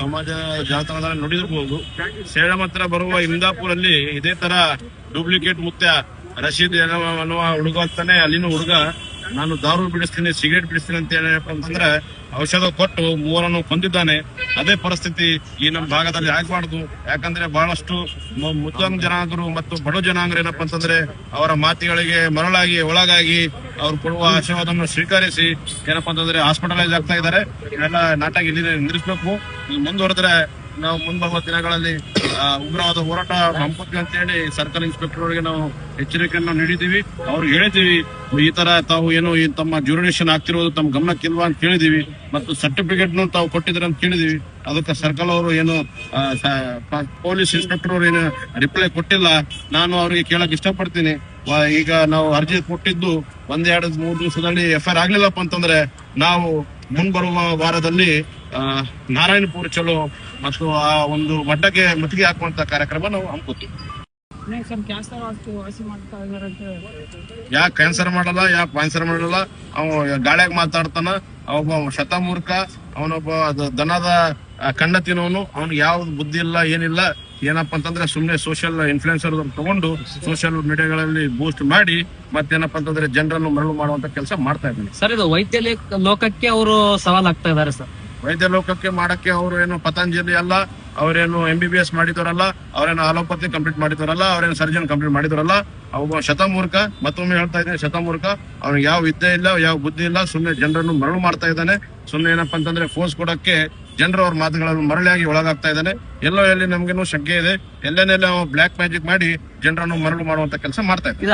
ಸಮಾಜ ಜಾಲತಾಣದಲ್ಲಿ ನೋಡಿರ್ಬೋದು. ಸೇಡಂ ಹತ್ರ ಬರುವ ಇಂದಾಪುರಲ್ಲಿ ಇದೇ ತರ ಡೂಪ್ಲಿಕೇಟ್ ಮುತ್ಯ ರಶೀದ್ ಅನ್ನುವ ಹುಡುಗ ಅಂತಾನೆ ಅಲ್ಲಿನ ಹುಡುಗ. ನಾನು ದಾರು ಬಿಡಿಸ್ತೀನಿ, ಸಿಗರೇಟ್ ಬಿಡಿಸ್ತೀನಿ ಅಂತ ಏನಪ್ಪ ಅಂತಂದ್ರೆ, ಔಷಧ ಕೊಟ್ಟು ಮೂವರನ್ನು ಕೊಂದಿದ್ದಾನೆ. ಅದೇ ಪರಿಸ್ಥಿತಿ ಈ ನಮ್ಮ ಭಾಗದಲ್ಲಿ ಆಗಬಾರ್ದು. ಯಾಕಂದ್ರೆ ಬಹಳಷ್ಟು ಮು- ಮುಸ್ಲಿಂ ಜನಾಂಗರು ಮತ್ತು ಬಡ ಜನಾಂಗರು ಏನಪ್ಪ ಅಂತಂದ್ರೆ, ಅವರ ಮಾತಿಗಳಿಗೆ ಮರಳಾಗಿ, ಒಳಗಾಗಿ ಅವ್ರು ಕೊಡುವ ಆಶೀರ್ವಾದವನ್ನು ಸ್ವೀಕರಿಸಿ, ಏನಪ್ಪಾ ಅಂತಂದ್ರೆ ಹಾಸ್ಪಿಟಲೈಸ್ ಆಗ್ತಾ ಇದ್ದಾರೆ. ಇವೆಲ್ಲ ನಾಟಕ ಇಲ್ಲಿ ನಿಲ್ಲಿಸಬೇಕು. ಮುಂದುವರೆದ್ರೆ ನಾವು ಮುಂಬರುವ ದಿನಗಳಲ್ಲಿ ಉಗ್ರವಾದ ಹೋರಾಟ ಹಮ್ಮಿಕೊಡ್ತೀವಿ ಅಂತ ಹೇಳಿ ಸರ್ಕಲ್ ಇನ್ಸ್ಪೆಕ್ಟರ್ ಅವರಿಗೆ ನಾವು ಎಚ್ಚರಿಕೆಯನ್ನು ನೀಡಿದ್ದೀವಿ. ಅವ್ರಿಗೆ ಹೇಳಿದ್ದೀವಿ, ಈ ತರ ತಾವು ಏನು ತಮ್ಮ ಜ್ಯೂರಿನೇಷನ್ ಆಗ್ತಿರೋದು ತಮ್ಮ ಗಮನಕ್ಕಿಲ್ವಾ? ಅಂತ ಕೇಳಿದೀವಿ ಮತ್ತು ಸರ್ಟಿಫಿಕೇಟ್ ತಾವು ಕೊಟ್ಟಿದ್ರೆ ಅಂತ ಕೇಳಿದೀವಿ ಅದಕ್ಕೆ ಸರ್ಕಲ್ ಅವರು ಏನು ಪೊಲೀಸ್ ಇನ್ಸ್ಪೆಕ್ಟರ್ ಅವರು ಏನು ರಿಪ್ಲೈ ಕೊಟ್ಟಿಲ್ಲ. ನಾನು ಅವರಿಗೆ ಕೇಳಕ್ ಇಷ್ಟಪಡ್ತೀನಿ. ಈಗ ನಾವು ಅರ್ಜಿ ಕೊಟ್ಟಿದ್ದು ಒಂದೆರಡು ಮೂರು ದಿವಸದಲ್ಲಿ ಎಫ್ ಐ ಆರ್ ಆಗ್ಲಿಲ್ಲಪ್ಪ ಅಂತಂದ್ರೆ ನಾವು ಮುಂಬರುವ ವಾರದಲ್ಲಿ ನಾರಾಯಣಪುರ ಚಲೋ ಮತ್ತು ಆ ಒಂದು ಮಟ್ಟಕ್ಕೆ ಮುತ್ತಿಗೆ ಹಾಕುವಂತ ಕಾರ್ಯಕ್ರಮ ನಾವು ಹಮ್ಮಿಕೊತೀವಿ ಯಾ ಕ್ಯಾನ್ಸರ್ ವಾಸಿ ವಾಸಿ ಮಾಡ್ತಾ ಇದಾರೆ ಅಂತ ಯಾಕೆ ಕ್ಯಾನ್ಸರ್ ಮಾಡಲ್ಲ ಯಾ ಕ್ಯಾನ್ಸರ್ ಮಾಡಲ್ಲ? ಅವ ಗಾಳಿಯಾಗ ಮಾತಾಡ್ತಾನ ಅವೊಬ್ಬ ಶತಮೂರ್ಖ ಅವನೊಬ್ಬ ದನದ ಕಣ್ಣ ತಿನ್ನೋನು ಅವ್ನಿಗೆ ಯಾವ್ದು ಬುದ್ಧಿ ಇಲ್ಲ ಏನಿಲ್ಲ. ಏನಪ್ಪಾ ಅಂತಂದ್ರೆ ಸುಮ್ನೆ ಸೋಷಿಯಲ್ ಇನ್ಫ್ಲುಯೆನ್ಸರ್ ತಗೊಂಡು ಸೋಷಿಯಲ್ ಮೀಡಿಯಾಗಳಲ್ಲಿ ಬೂಸ್ಟ್ ಮಾಡಿ ಮತ್ತೇನಪ್ಪ ಅಂತಂದ್ರೆ ಜನರನ್ನು ಮರಳು ಮಾಡುವಂತ ಕೆಲಸ ಮಾಡ್ತಾ ಇದ್ದಾನೆ. ಸರ್ ಇದು ವೈದ್ಯ ಲೇಖ- ಲೋಕಕ್ಕೆ ಅವರು ಸವಾಲ್ ಆಗ್ತಾ ಇದಾರೆ ಸರ್. ವೈದ್ಯ ಲೋಕಕ್ಕೆ ಮಾಡಕ್ಕೆ ಅವರು ಏನು ಪತಂಜಲಿ ಅಲ್ಲ, ಅವರೇನು ಎಂ ಬಿ ಬಿ ಎಸ್ ಮಾಡಿದವರಲ್ಲ, ಅವರೇನು ಅಲೋಪತಿ ಕಂಪ್ಲೀಟ್ ಮಾಡಿದವರಲ್ಲ, ಅವರೇನು ಸರ್ಜನ್ ಕಂಪ್ಲೀಟ್ ಮಾಡಿದವರಲ್ಲ, ಅವ ಶತಮೂರ್ಖ. ಮತ್ತೊಮ್ಮೆ ಹೇಳ್ತಾ ಇದ್ದೇನೆ, ಶತಮೂರ್ಖ. ಅವ್ನಿಗೆ ಯಾವ ವಿದ್ಯೆ ಇಲ್ಲ, ಯಾವ ಬುದ್ಧಿ ಇಲ್ಲ ಸುಮ್ಮನೆ ಜನರನ್ನು ಮರಳು ಮಾಡ್ತಾ ಇದ್ದಾನೆ. ಸುಮ್ಮನೆ ಏನಪ್ಪಾ ಅಂತಂದ್ರೆ ಫೋರ್ಸ್ ಕೊಡಕ್ಕೆ ಜನರು ಅವ್ರ ಮಾತುಗಳನ್ನು ಮರಳಿಯಾಗಿ ಒಳಗಾಗ್ತಾ ಇದ್ದಾನೆ. ಎಲ್ಲೋ ಎಲ್ಲಿ ನಮ್ಗೇನು ಶಂಕೆ ಇದೆ ಎಲ್ಲೆಲ್ಲ ಬ್ಲಾಕ್ ಮ್ಯಾಜಿಕ್ ಮಾಡಿ ಜನರನ್ನು ಮರಳು ಮಾಡುವಂತ ಕೆಲಸ ಮಾಡ್ತಾ ಇದ್ದಾನೆ.